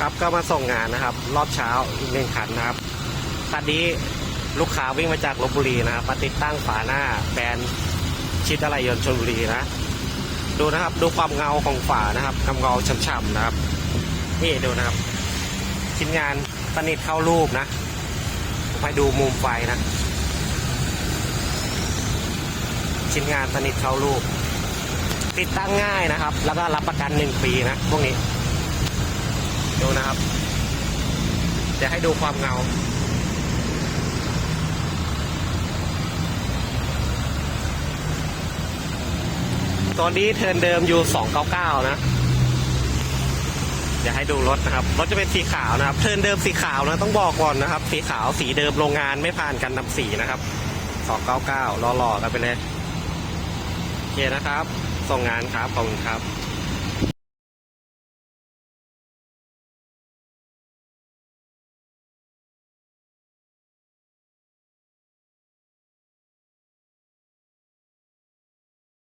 ครับก็มาส่งงานนะครับ รอบเช้าอีกหนึ่งคันนะครับคันนี้ลูกค้าวิ่งมาจากลบบุรีนะครับมาติดตั้งฝาหน้าแบรนด์ชิดอะไรยนต์ชลบุรีนะ ดูนะครับดูความเงาของฝานะครับกำเงาช่ำๆนะครับ นี่ดูนะครับชิ้นงานสนิทเข้ารูปนะผมให้ดูมุมไฟนะชิ้นงานสนิทเข้ารูป ติดตั้งง่ายนะครับ แล้วก็รับประกันหนึ่งปีนะพวกนี้ นะครับ จะให้ดูความเงา ตอนนี้เทินเดิมอยู่ 299 นะเดี๋ยวให้ดูรถนะครับ รถจะเป็นสีขาวนะครับ เทินเดิมสีขาวนะ ต้องบอกก่อนนะครับ สีขาวสีเดิมโรงงานไม่ผ่านการทำสีนะครับ 299รอๆกันไปเลย โอเคนะครับ ส่งงานครับ ขอบคุณครับ